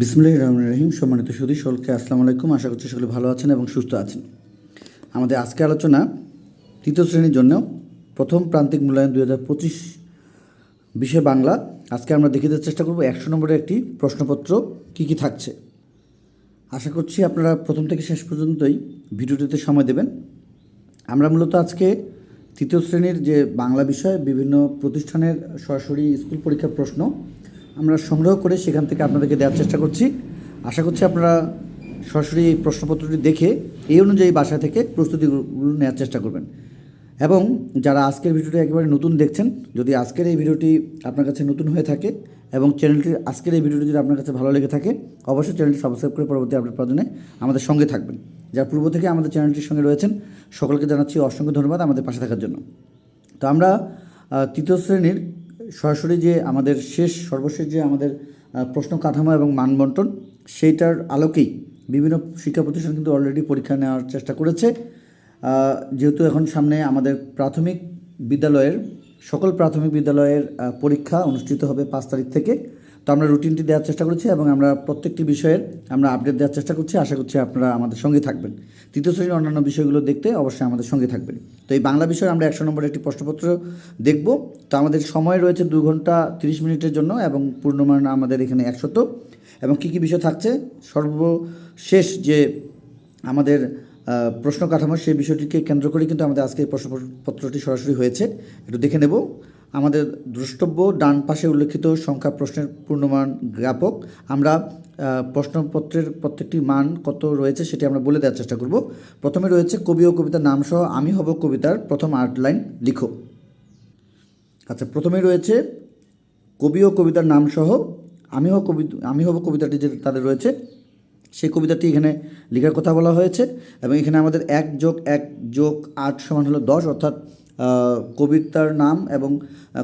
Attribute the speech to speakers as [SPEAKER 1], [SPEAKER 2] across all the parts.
[SPEAKER 1] বিসমুল্লাহ রহমান রহিম, সম্মানিত সুদী সকলকে আসসালামু আলাইকুম। আশা করছি সকলে ভালো আছেন এবং সুস্থ আছেন। আমাদের আজকে আলোচনা তৃতীয় শ্রেণির জন্য প্রথম প্রান্তিক মূল্যায়ন দুই হাজার পঁচিশ বিষয় বাংলা। আজকে আমরা দেখে দেওয়ার চেষ্টা করব একশো নম্বরের একটি প্রশ্নপত্র কী কী থাকছে। আশা করছি আপনারা প্রথম থেকে শেষ পর্যন্তই ভিডিওটিতে সময় দেবেন। আমরা মূলত আজকে তৃতীয় শ্রেণির যে বাংলা বিষয়, বিভিন্ন প্রতিষ্ঠানের সরাসরি স্কুল পরীক্ষার প্রশ্ন আমরা সংগ্রহ করে সেখান থেকে আপনাদেরকে দেওয়ার চেষ্টা করছি। আশা করছি আপনারা সরাসরি এই প্রশ্নপত্রটি দেখে এই অনুযায়ী বাসা থেকে প্রস্তুতিগুলো নেওয়ার চেষ্টা করবেন। এবং যারা আজকের ভিডিওটি একেবারে নতুন দেখছেন, যদি আজকের এই ভিডিওটি আপনার কাছে নতুন হয়ে থাকে এবং চ্যানেলটির আজকের এই ভিডিওটি যদি আপনার কাছে ভালো লেগে থাকে, অবশ্যই চ্যানেলটি সাবস্ক্রাইব করে পরবর্তী আপডেট পাওয়ার জন্য আমাদের সঙ্গে থাকবেন। যারা পূর্ব থেকে আমাদের চ্যানেলটির সঙ্গে রয়েছেন, সকলকে জানাচ্ছি অসংখ্য ধন্যবাদ আমাদের পাশে থাকার জন্য। তো আমরা তৃতীয় শ্রেণির সরাসরি যে আমাদের শেষ, সর্বশেষ যে আমাদের প্রশ্ন কাঠামো এবং মানবন্টন, সেইটার আলোকেই বিভিন্ন শিক্ষা প্রতিষ্ঠান কিন্তু অলরেডি পরীক্ষা নেওয়ার চেষ্টা করেছে। যেহেতু এখন সামনে আমাদের প্রাথমিক বিদ্যালয়ের, সকল প্রাথমিক বিদ্যালয়ের পরীক্ষা অনুষ্ঠিত হবে পাঁচ তারিখ থেকে। তো আমরা রুটিনটি দেওয়ার চেষ্টা করছি এবং আমরা প্রত্যেকটি বিষয়ের আমরা আপডেট দেওয়ার চেষ্টা করছি। আশা করছি আপনারা আমাদের সঙ্গে থাকবেন। তৃতীয় শ্রেণির অন্যান্য বিষয়গুলো দেখতে অবশ্যই আমাদের সঙ্গে থাকবেন। তো এই বাংলা বিষয়ে আমরা একশো নম্বরের একটি প্রশ্নপত্র দেখব। তো আমাদের সময় রয়েছে দু ঘণ্টা তিরিশ মিনিটের জন্য এবং পূর্ণমান আমাদের এখানে একশত। এবং কী কী বিষয় থাকছে? সর্বশেষ যে আমাদের প্রশ্ন কাঠামো, সেই বিষয়টিকে কেন্দ্র করে কিন্তু আমাদের আজকে এই প্রশ্নপত্রটি সরাসরি হয়েছে। একটু দেখে নেব। আমাদের দ্রষ্টব্য, ডান পাশে উল্লেখিত সংখ্যা প্রশ্নের পূর্ণমান জ্ঞাপক আমরা প্রশ্নপত্রের প্রত্যেকটি মান কত রয়েছে সেটি আমরা বলে দেওয়ার চেষ্টা করব। প্রথমে রয়েছে কবি ও কবিতার নাম সহ আমি হব কবিতার প্রথম আট লাইন লিখো। আচ্ছা প্রথমে রয়েছে কবি ও কবিতার নাম সহ আমি হব কবি, আমি হব কবিতাটি যে তাদের রয়েছে, সেই কবিতাটি এখানে লেখার কথা বলা হয়েছে এবং এখানে আমাদের এক যোগ এক যোগ আট সমান হলো দশ, অর্থাৎ কবিতার নাম এবং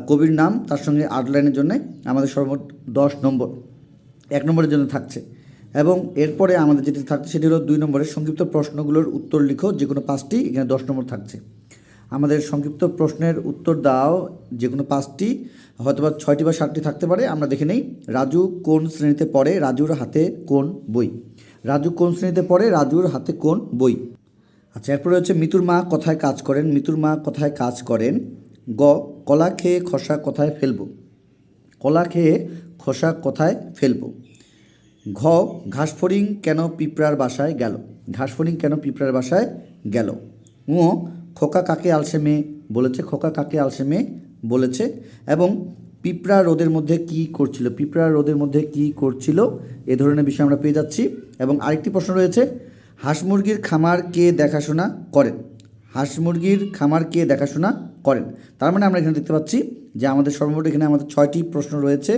[SPEAKER 1] কবির নাম তার সঙ্গে আট লাইনের জন্য আমাদের সর্বমোট দশ নম্বর, এক নম্বরের জন্য থাকছে। এবং এরপরে আমাদের যেটি থাকছে সেটি হলো দুই নম্বরের সংক্ষিপ্ত প্রশ্নগুলোর উত্তর লিখো, যে কোনো পাঁচটি, এখানে দশ নম্বর থাকছে। আমাদের সংক্ষিপ্ত প্রশ্নের উত্তর দাও, যে কোনো পাঁচটি, হয়তোবা ছয়টি বা সাতটি থাকতে পারে, আমরা দেখে নেই। রাজু কোন শ্রেণীতে পড়ে, রাজুর হাতে কোন বই? রাজু কোন শ্রেণীতে পড়ে, রাজুর হাতে কোন বই? আচ্ছা এরপরে হচ্ছে মিতুর মা কোথায় কাজ করেন? মিতুর মা কোথায় কাজ করেন? গ, কলা খেয়ে খসা কোথায় ফেলব? কলা খেয়ে খসা কোথায় ফেলব? ঘ, ঘাসফড়িং কেন পিঁপড়ার বাসায় গেল? ঘাসফড়িং কেন পিঁপড়ার বাসায় গেল? ও খোকা কাকে আলসে মেয়ে বলেছে? খোকা কাকে আলসে মেয়ে বলেছে? এবং পিঁপড়া রোদের মধ্যে কি করছিল? পিঁপড়া রোদের মধ্যে কি করছিল? এ ধরনের বিষয় আমরা পেয়ে যাচ্ছি। এবং আরেকটি প্রশ্ন রয়েছে হাঁস মুরগির খামার কে দেখাশোনা করেন? হাঁস মুরগির খামার কে দেখাশোনা করেন? তার মানে আমরা এখানে দেখতে পাচ্ছি যে আমাদের সর্বমোট এখানে আমাদের ছয়টি প্রশ্ন রয়েছে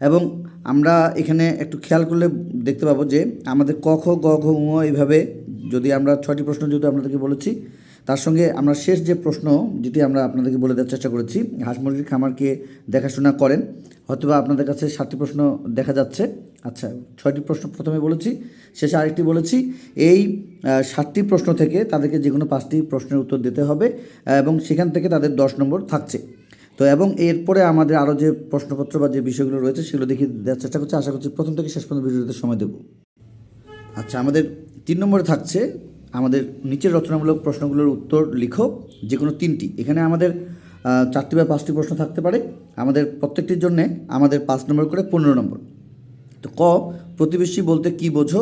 [SPEAKER 1] এবং আমরা এখানে একটু খেয়াল করলে দেখতে পাবো যে আমাদের ক, খ, গ, ঘ, ঙ এইভাবে যদি আমরা ছয়টি প্রশ্ন যেহেতু আপনাদেরকে বলেছি তার সঙ্গে আমরা শেষ যে প্রশ্ন, যেটি আমরা আপনাদেরকে বলে দেওয়ার চেষ্টা করেছি, হাঁস মুরগির খামারকে দেখাশোনা করেন। হয়তোবা আপনাদের কাছে সাতটি প্রশ্ন দেখা যাচ্ছে। আচ্ছা ছয়টি প্রশ্ন প্রথমে বলেছি, শেষে আরেকটি বলেছি। এই সাতটি প্রশ্ন থেকে তাদেরকে যে কোনো পাঁচটি প্রশ্নের উত্তর দিতে হবে, এবং সেখান থেকে তাদের দশ নম্বর থাকছে। তো, এবং এরপরে আমাদের আরও যে প্রশ্নপত্র বা যে বিষয়গুলো রয়েছে, সেগুলো দেখে দেওয়ার চেষ্টা করছি। আশা করছি প্রথম থেকে শেষ পর্যন্ত ভিডিওতে সময় দেবো। আচ্ছা আমাদের তিন নম্বরে থাকছে আমাদের নিচের রচনামূলক প্রশ্নগুলোর উত্তর লিখো যে কোনো তিনটি। এখানে আমাদের চারটি বা পাঁচটি প্রশ্ন থাকতে পারে। আমাদের প্রত্যেকটির জন্যে আমাদের পাঁচ নম্বর করে পনেরো নম্বর। তো ক, প্রতিবেশী বলতে কি বোঝো?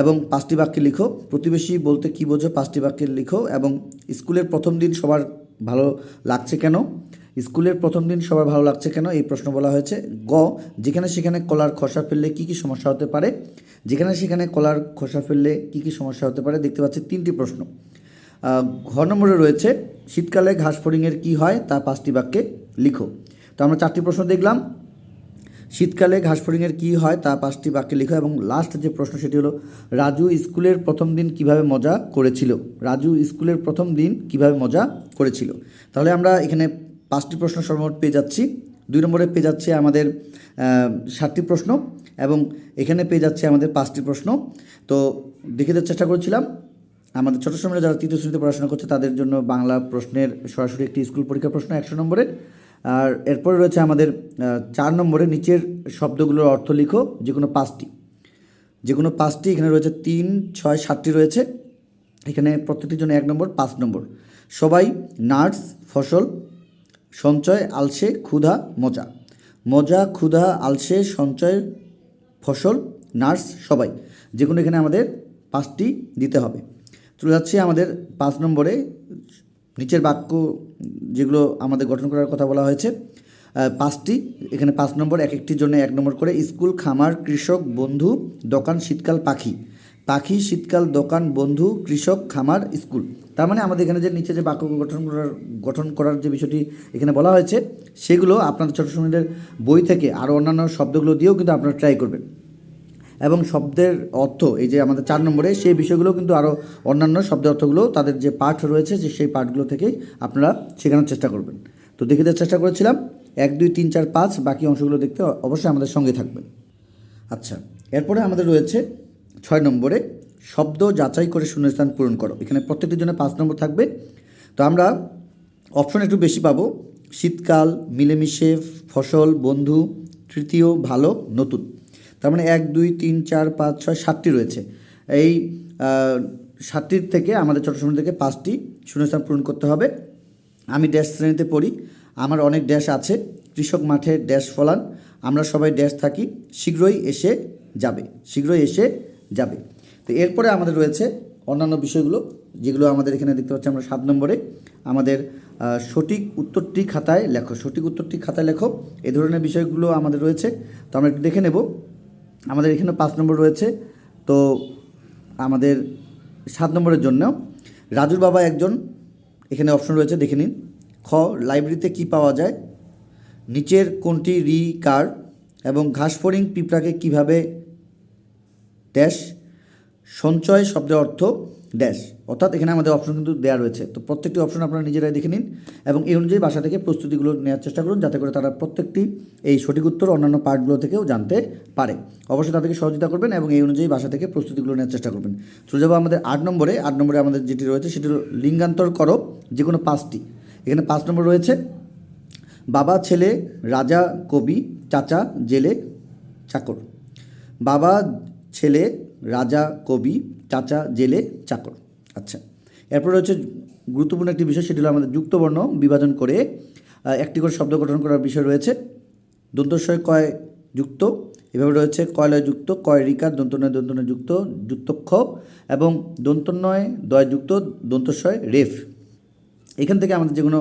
[SPEAKER 1] এবং পাঁচটি বাক্যে লিখো, প্রতিবেশী বলতে কি বোঝো? পাঁচটি বাক্যে লিখো, এবং স্কুলের প্রথম দিন সবার ভালো লাগছে কেন? স্কুলের প্রথম দিন সবার ভালো লাগছে কেন? এই প্রশ্ন বলা হয়েছে। গ, যেখানে সেখানে কলার খসা ফেললে কি কি সমস্যা হতে পারে? যেখানে সেখানে কলার খসা ফেললে কি কি সমস্যা হতে পারে? দেখতে পাচ্ছি তিনটি প্রশ্ন। ঘ নম্বরে রয়েছে, শীতকালে ঘাস ফড়িংয়ের কী হয়? তা পাঁচটি বাক্যে লিখো। তো আমরা চারটি প্রশ্ন দেখলাম। শীতকালে ঘাস ঘাসফড়িংয়ের কী হয়? তা পাঁচটি বাক্যে লিখো এবং লাস্ট যে প্রশ্ন সেটি হলো, রাজু স্কুলের প্রথম দিন কীভাবে মজা করেছিল? রাজু স্কুলের প্রথম দিন কীভাবে মজা করেছিল? তাহলে আমরা এখানে পাঁচটি প্রশ্ন সর্বমোট পেয়ে যাচ্ছি। দুই নম্বরে পেয়ে যাচ্ছে আমাদের সাতটি প্রশ্ন এবং এখানে পেয়ে যাচ্ছে আমাদের পাঁচটি প্রশ্ন। তো দেখে দেওয়ার চেষ্টা করেছিলাম। আমাদের ছোটো সময় যারা তৃতীয় শ্রেণীতে পড়াশোনা করছে, তাদের জন্য বাংলা প্রশ্নের সরাসরি একটি স্কুল পরীক্ষা প্রশ্ন একশো নম্বরের আর এরপরে রয়েছে আমাদের চার নম্বরে নিচের শব্দগুলোর অর্থ লিখো যে কোনো পাঁচটি। যে কোনো পাঁচটি, এখানে রয়েছে তিন, ছয়, সাতটি রয়েছে। এখানে প্রত্যেকটির জন্য এক নম্বর, পাঁচ নম্বর। সবাই, নার্স, ফসল সঞ্চয়, আলসে, ক্ষুধা, মজা। মজা, ক্ষুধা, আলসে, সঞ্চয়, ফসল, নার্স সবাই। যে কোনো এখানে আমাদের পাঁচটি দিতে হবে। চলে যাচ্ছি আমাদের পাঁচ নম্বরে। নিচের বাক্য যেগুলো আমাদের গঠন করার কথা বলা হয়েছে পাঁচটি। এখানে পাঁচ নম্বর, এক একটির জন্য এক নম্বর করে, স্কুল, খামার, কৃষক, বন্ধু, দোকান, শীতকাল, পাখি। পাখি, শীতকাল, দোকান, বন্ধু, কৃষক, খামার, স্কুল। তার মানে আমাদের এখানে যে নিচে যে বাক্য গঠন করার গঠন করার যে বিষয়টি এখানে বলা হয়েছে, সেগুলো আপনাদের ছোটো শ্রেণীদের বই থেকে আরও অন্যান্য শব্দগুলো দিয়েও কিন্তু আপনারা ট্রাই করবেন। এবং শব্দের অর্থ, এই যে আমাদের চার নম্বরে, সেই বিষয়গুলো কিন্তু আরও অন্যান্য শব্দের অর্থগুলো, তাদের যে পাঠ রয়েছে, যে সেই পাঠগুলো থেকেই আপনারা শেখানোর চেষ্টা করবেন। তো দেখে দেওয়ার চেষ্টা করেছিলাম। এক, দুই, তিন, চার, পাঁচ, বাকি অংশগুলো দেখতে অবশ্যই আমাদের সঙ্গে থাকবেন। আচ্ছা এরপরে আমাদের রয়েছে ছয় নম্বরে, শব্দ যাচাই করে শূন্যস্থান পূরণ করো। এখানে প্রত্যেকটির জন্য পাঁচ নম্বর থাকবে। তো আমরা অপশন একটু বেশি পাবো। শীতকাল, মিলেমিশে, ফসল, বন্ধু, তৃতীয়, ভালো, নতুন। তার মানে এক, দুই, তিন, চার, পাঁচ, ছয়, সাতটি রয়েছে। এই সাতটির থেকে আমাদের ছোটো সময় থেকে পাঁচটি শূন্যস্থান পূরণ করতে হবে। আমি ড্যাশ শ্রেণীতে পড়ি। আমার অনেক ড্যাশ আছে। কৃষক মাঠে ড্যাশ ফলান। আমরা সবাই ড্যাশ থাকি। শীঘ্রই এসে যাবে। শীঘ্রই এসে যাবে। তো এরপরে আমাদের রয়েছে অন্যান্য বিষয়গুলো, যেগুলো আমাদের এখানে দেখতে পাচ্ছি আমরা সাত নম্বরে। আমাদের সঠিক উত্তরটি খাতায় লেখো, সঠিক উত্তরটি খাতায় লেখো, এ ধরনের বিষয়গুলো আমাদের রয়েছে। তো আমরা একটু দেখে নেব। আমাদের এখানে পাঁচ নম্বর রয়েছে। তো আমাদের সাত নম্বরের জন্য রাজুর বাবা একজন, এখানে অপশন রয়েছে, দেখে নিন। খ, লাইব্রেরিতে কি পাওয়া যায়? নিচের কোনটি রি কার? এবং ঘাসফড়িং পিঁপড়াকে কীভাবে ড্যাশ, সঞ্চয় শব্দের অর্থ ড্যাশ। অর্থাৎ এখানে আমাদের অপশন কিন্তু দেওয়া রয়েছে। তো প্রত্যেকটি অপশন আপনারা নিজেরাই দেখে নিন এবং এই অনুযায়ী বাসা থেকে প্রস্তুতিগুলো নেওয়ার চেষ্টা করুন যাতে করে তারা প্রত্যেকটি এই সঠিক উত্তর অন্যান্য পার্টগুলো থেকেও জানতে পারে। অবশ্যই তাদেরকে সহযোগিতা করবেন এবং এই অনুযায়ী বাসা থেকে প্রস্তুতিগুলো নেওয়ার চেষ্টা করবেন। চলে যাব আমাদের আট নম্বরে। আট নম্বরে আমাদের যেটি রয়েছে সেটি লিঙ্গান্তর করো যে কোনো পাঁচটি। এখানে পাঁচ নম্বর রয়েছে, বাবা, ছেলে, রাজা, কবি, চাচা, জেলে, চাকর। বাবা ছেলে, রাজা, কবি, চাচা, জেলে, চাকর। আচ্ছা এরপর রয়েছে গুরুত্বপূর্ণ একটি বিষয়, সেটি হলো আমাদের যুক্তবর্ণ বিভাজন করে একটি করে শব্দ গঠন করার বিষয় রয়েছে। দন্তস্বয় কয় যুক্ত, এভাবে রয়েছে কয়লয় যুক্ত, কয় রিকার দন্তনয় দন্তনয় যুক্ত, যুক্তক্ষ, এবং দন্তনয় দয় যুক্ত, দন্তস্বয় রেফ। এখান থেকে আমাদের যে কোনো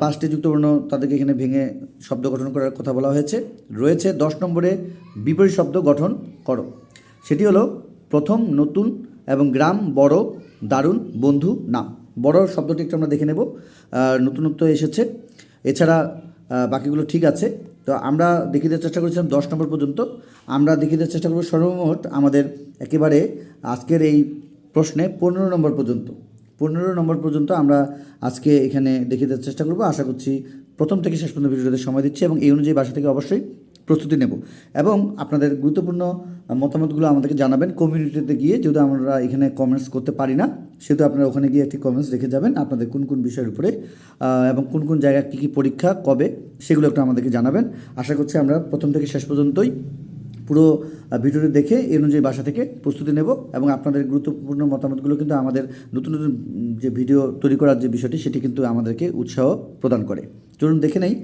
[SPEAKER 1] পাঁচটি যুক্তবর্ণ তাদেরকে এখানে ভেঙে শব্দ গঠন করার কথা বলা হয়েছে। রয়েছে দশ নম্বরে বিপরীত শব্দ গঠন করো। সেটি হলো প্রথম নতুন এবং গ্রাম বড় দারুণ বন্ধু নাম। বড় শব্দটি একটু আমরা দেখে নেব। নতুনত্ব এসেছে। এছাড়া বাকিগুলো ঠিক আছে। তো আমরা দেখিয়ে দেওয়ার চেষ্টা করেছিলাম দশ নম্বর পর্যন্ত। আমরা দেখিয়ে দেওয়ার চেষ্টা করব সর্বমোট আমাদের একেবারে আজকের এই প্রশ্নে পনেরো নম্বর পর্যন্ত। পনেরো নম্বর পর্যন্ত আমরা আজকে এখানে দেখিয়ে দেওয়ার চেষ্টা করব। আশা করছি প্রথম থেকে শেষ পর্যন্ত ভিডিওতে সময় দিচ্ছি এবং এই অনুযায়ী বাসা থেকে অবশ্যই প্রস্তুতি নেব। এবং আপনাদের গুরুত্বপূর্ণ মতামতগুলো আমাদেরকে জানাবেন কমিউনিটিতে গিয়ে, যেহেতু আমরা এখানে কমেন্টস করতে পারি না, সেহেতু আপনারা ওখানে গিয়ে একটি কমেন্টস রেখে যাবেন, আপনাদের কোন কোন বিষয়ের উপরে এবং কোন কোন জায়গায় কী কী পরীক্ষা, কবে, সেগুলো একটু আমাদেরকে জানাবেন। আশা করছি আমরা প্রথম থেকে শেষ পর্যন্তই পুরো ভিডিওটি দেখে এই অনুযায়ী বাসা থেকে প্রস্তুতি নেব, এবং আপনাদের গুরুত্বপূর্ণ মতামতগুলো কিন্তু আমাদের নতুন নতুন যে ভিডিও তৈরি করার যে বিষয়টি, সেটি কিন্তু আমাদেরকে উৎসাহ প্রদান করে। চলুন দেখে নেই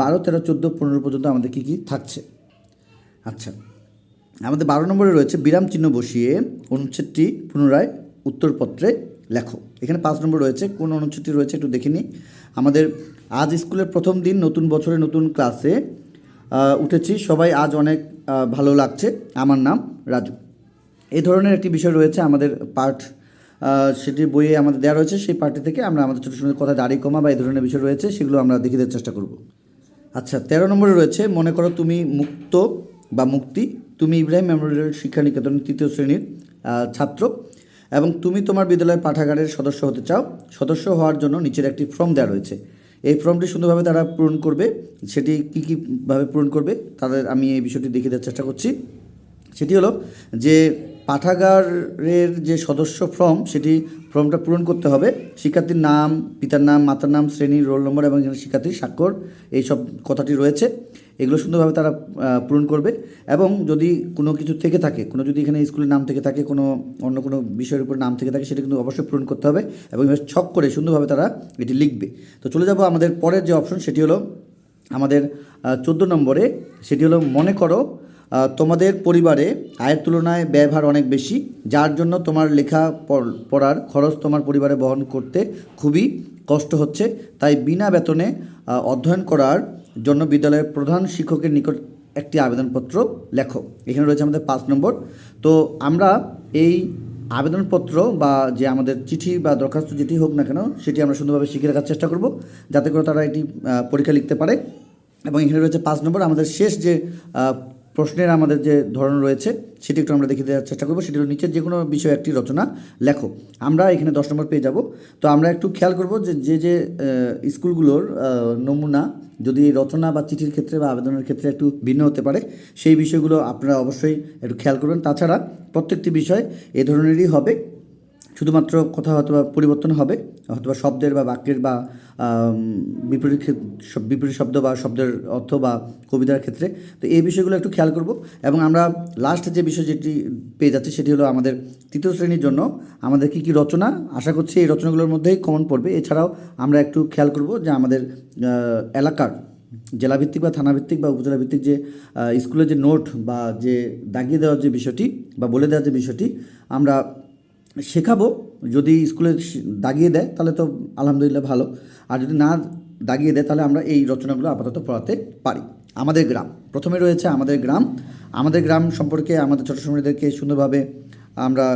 [SPEAKER 1] বারো, তেরো, চোদ্দ, পনেরো পর্যন্ত আমাদের কী কী থাকছে। আচ্ছা। আমাদের বারো নম্বরে রয়েছে বিরাম চিহ্ন বসিয়ে অনুচ্ছেদটি পুনরায় উত্তরপত্রে লেখো। এখানে পাঁচ নম্বর রয়েছে, কোন অনুচ্ছেদটি রয়েছে একটু দেখে নিই। আমাদের আজ স্কুলের প্রথম দিন, নতুন বছরে নতুন ক্লাসে উঠেছি। সবাই আজ অনেক ভালো লাগছে। আমার নাম রাজু। এই ধরনের একটি বিষয় রয়েছে আমাদের পাঠ সেটি বইয়ে আমাদের দেওয়া রয়েছে। সেই পাঠটি থেকে আমরা আমাদের ছোটো ছোটো কথা দাড়ি কমা বা এই ধরনের বিষয় রয়েছে, সেগুলো আমরা দেখিয়ে দেওয়ার চেষ্টা করব। আচ্ছা তেরো নম্বরে রয়েছে, মনে করো তুমি মুক্ত বা মুক্তি তুমি ইব্রাহিম মেমোরিয়াল শিক্ষা নিকেতনের তৃতীয় শ্রেণির ছাত্র এবং তুমি তোমার বিদ্যালয়ের পাঠাগারের সদস্য হতে চাও। সদস্য হওয়ার জন্য নিচের একটি ফর্ম দেওয়া রয়েছে। এই ফর্মটি সুন্দরভাবে তারা পূরণ করবে। সেটি কী কীভাবে পূরণ করবে, তাদের আমি এই বিষয়টি দেখে দেওয়ার চেষ্টা করছি। সেটি হলো যে পাঠাগারের যে সদস্য ফর্ম, সেটি ফর্মটা পূরণ করতে হবে। শিক্ষার্থীর নাম, পিতার নাম, মাতার নাম শ্রেণি রোল নম্বর এবং শিক্ষার্থীর স্বাক্ষর, এইসব কথাটি রয়েছে। এগুলো সুন্দরভাবে তারা পূরণ করবে এবং যদি কোনো কিছু থেকে থাকে, কোনো যদি এখানে স্কুলের নাম থেকে থাকে, কোনো অন্য কোনো বিষয়ের উপর নাম থেকে থাকে, সেটা কিন্তু অবশ্যই পূরণ করতে হবে এবং ছক করে সুন্দরভাবে তারা এটি লিখবে। তো চলে যাব আমাদের পরের যে অপশন, সেটি হলো আমাদের চোদ্দ নম্বরে। সেটি হলো মনে করো তোমাদের পরিবারে আয়ের তুলনায় ব্যয়ভার অনেক বেশি, যার জন্য তোমার লেখা পড়- পড়ার খরচ তোমার পরিবারে বহন করতে খুবই কষ্ট হচ্ছে। তাই বিনা বেতনে অধ্যয়ন করার জন্য বিদ্যালয়ের প্রধান শিক্ষকের নিকট একটি আবেদনপত্র লেখো। এখানে রয়েছে আমাদের পাঁচ নম্বর। তো আমরা এই আবেদনপত্র বা যে আমাদের চিঠি বা দরখাস্ত যেটি হোক না কেন, সেটি আমরা সুন্দরভাবে শিখে রাখার চেষ্টা করব, যাতে করে তারা এটি পরীক্ষা লিখতে পারে। এবং এখানে রয়েছে পাঁচ নম্বর, আমাদের শেষ যে প্রশ্নের আমাদের যে ধরন রয়েছে, সেটি একটু আমরা দেখে দেওয়ার চেষ্টা করব। সেটি হলো নিচের যে কোনো বিষয়ে একটি রচনা, লেখো। আমরা এখানে দশ নম্বর পেয়ে যাব। তো আমরা একটু খেয়াল করব যে যে যে স্কুলগুলোর নমুনা, যদি রচনা বা চিঠির ক্ষেত্রে বা আবেদনের ক্ষেত্রে একটু ভিন্ন হতে পারে, সেই বিষয়গুলো আপনারা অবশ্যই একটু খেয়াল করবেন। তাছাড়া প্রত্যেকটি বিষয় এ ধরনেরই হবে। শুধুমাত্র কথা হয়তো পরিবর্তন হবে হয়তো শব্দের বা বাক্যের বা বিপরীত বিপরীত শব্দ বা শব্দের অর্থ বা কবিতার ক্ষেত্রে। তো এই বিষয়গুলো একটু খেয়াল করব এবং আমরা লাস্ট যে বিষয় যেটি পেয়ে যাচ্ছি সেটি হলো আমাদের তৃতীয় শ্রেণির জন্য আমাদের কী কী রচনা, আশা করছি এই রচনাগুলোর মধ্যেই কমন পড়বে। এছাড়াও আমরা একটু খেয়াল করব যে আমাদের এলাকার জেলাভিত্তিক বা থানাভিত্তিক বা উপজেলা ভিত্তিক যে স্কুলের যে নোট বা যে দাগিয়ে দেওয়ার যে বিষয়টি বা বলে দেওয়ার যে বিষয়টি, আমরা শেখাবো, যদি স্কুলে দাগিয়ে দেয় তাহলে তো আলহামদুলিল্লাহ ভালো। আর যদি না দাগিয়ে দেয় তাহলে আমরা এই রচনাগুলো আপাতত পড়াতে পারি। আমাদের গ্রাম, প্রথমে রয়েছে আমাদের গ্রাম। আমাদের গ্রাম সম্পর্কে আমাদের ছোটো সময়দেরকে সুন্দরভাবে আমরা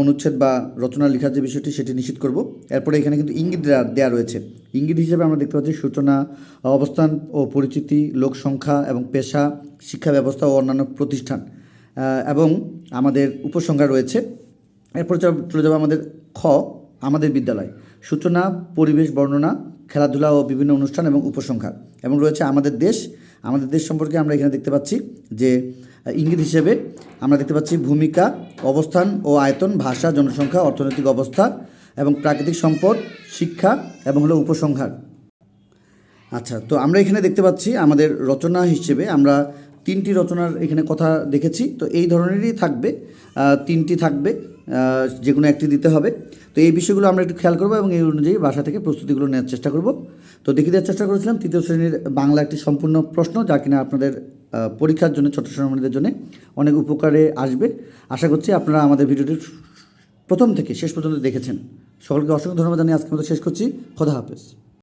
[SPEAKER 1] অনুচ্ছেদ বা রচনা লেখার যে বিষয়টি সেটি নিশ্চিত করব। এরপরে এখানে কিন্তু ইঙ্গিত দেওয়া রয়েছে। ইঙ্গিত হিসেবে আমরা দেখতে পাচ্ছি সূচনা, অবস্থান ও পরিচিতি, লোক সংখ্যা এবং পেশা, শিক্ষা ব্যবস্থা ও অন্যান্য প্রতিষ্ঠান। এবং আমাদের উপসংখ্যা রয়েছে। এরপর চল- যাব আমাদের খ, আমাদের বিদ্যালয়। সূচনা, পরিবেশ, বর্ণনা, খেলাধুলা ও বিভিন্ন অনুষ্ঠান এবং উপসংহার। এবং রয়েছে আমাদের দেশ। আমাদের দেশ সম্পর্কে আমরা এখানে দেখতে পাচ্ছি যে ইঙ্গিত হিসেবে আমরা দেখতে পাচ্ছি ভূমিকা, অবস্থান ও আয়তন, ভাষা, জনসংখ্যা, অর্থনৈতিক অবস্থা এবং প্রাকৃতিক সম্পদ, শিক্ষা এবং হলো উপসংহার। আচ্ছা তো আমরা এখানে দেখতে পাচ্ছি আমাদের রচনা হিসেবে আমরা তিনটি রচনার এখানে কথা দেখেছি, তো এই ধরনেরই থাকবে তিনটি থাকবে যে কোনো একটি দিতে হবে। তো এই বিষয়গুলো আমরা একটু খেয়াল করব এবং এই অনুযায়ী বাসা থেকে প্রস্তুতিগুলো নেওয়ার চেষ্টা করব। তো দেখে দেওয়ার চেষ্টা করেছিলাম, তৃতীয় শ্রেণির বাংলা একটি সম্পূর্ণ প্রশ্ন, যা কিনা আপনাদের পরীক্ষার জন্য, ছোট শ্রেণীদের জন্য অনেক উপকারে আসবে। আশা করছি আপনারা আমাদের ভিডিওটি প্রথম থেকে শেষ পর্যন্ত দেখেছেন। সকলকে অসংখ্য ধন্যবাদ জানিয়ে আজকের মতো শেষ করছি। খোদা হাফেজ।